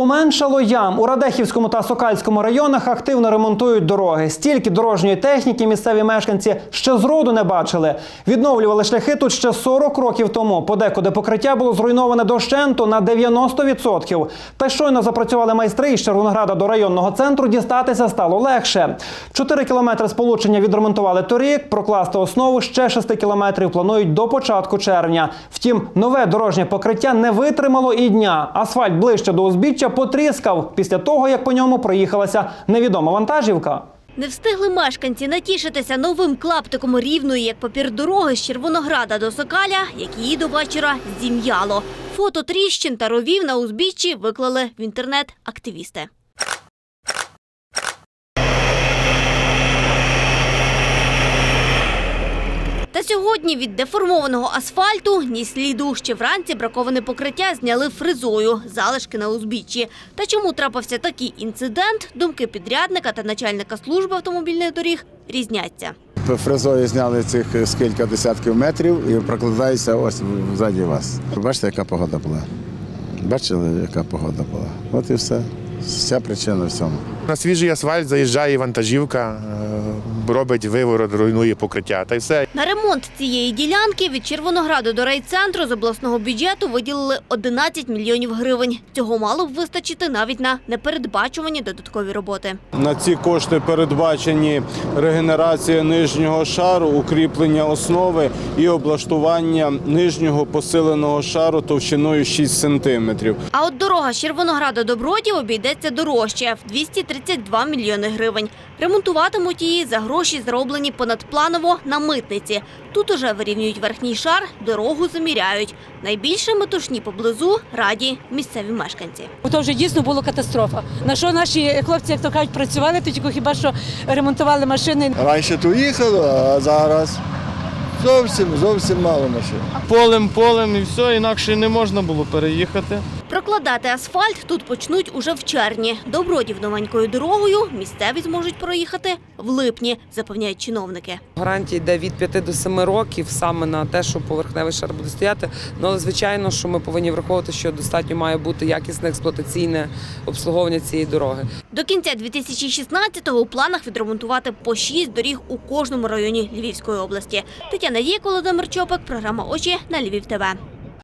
Поменшало ям у Радехівському та Сокальському районах активно ремонтують дороги. Стільки дорожньої техніки місцеві мешканці ще зроду не бачили. Відновлювали шляхи тут ще 40 років тому. Подекуди покриття було зруйноване дощенту на 90%. Та щойно запрацювали майстри із Червонограда до районного центру. Дістатися стало легше. Чотири кілометри сполучення відремонтували торік. Прокласти основу ще 6 кілометрів планують до початку червня. Втім, нове дорожнє покриття не витримало і дня. Асфальт ближче до узбіччя потріскав після того, як по ньому проїхалася невідома вантажівка. Не встигли мешканці натішитися новим клаптиком рівної, як папір дороги з Червонограда до Сокаля, як її до вечора зім'яло. Фото тріщин та ровів на узбіччі виклали в інтернет активісти. Та сьогодні від деформованого асфальту ні сліду. Ще вранці браковане покриття зняли фризою, залишки на узбіччі. Та чому трапився такий інцидент, думки підрядника та начальника служби автомобільних доріг різняться. Фрезою зняли цих з кілька десятків метрів і прокладається ось ззаді вас. Бачите, яка погода була? Бачили, яка погода була? От і все. Вся причина в цьому. На свіжий асфальт заїжджає вантажівка, е, робить виворот, руйнує покриття та й все. На ремонт цієї ділянки від Червонограду до райцентру з обласного бюджету виділили 11 мільйонів гривень. Цього мало б вистачити навіть на непередбачувані додаткові роботи. На ці кошти передбачені регенерація нижнього шару, укріплення основи і облаштування нижнього посиленого шару товщиною 6 сантиметрів. А от дорога з Червонограда до Бродів обійдеться дорожче в 232 мільйони гривень. Ремонтуватимуть її за гроші, зроблені понадпланово на митниці. Тут уже вирівнюють верхній шар, дорогу заміряють. Найбільше метушні поблизу раді місцеві мешканці. То вже дійсно була катастрофа. На що наші хлопці, як то кажуть, працювали, то тільки хіба що ремонтували машини. Раніше то їхало, а зараз зовсім зовсім мало машин. полем, полем і все, інакше не можна було переїхати. Прокладати асфальт тут почнуть уже в червні. До Бродів новенькою дорогою місцеві зможуть проїхати в липні, запевняють чиновники. Гарантія йде від 5 до 7 років саме на те, що поверхневий шар буде стояти. Ну, але звичайно, що ми повинні враховувати, що достатньо має бути якісне експлуатаційне обслуговування цієї дороги. До кінця 2016-го у планах відремонтувати по шість доріг у кожному районі Львівської області. Тетяна Дієк, Володимир Чопик, програма Очі на Львів ТВ.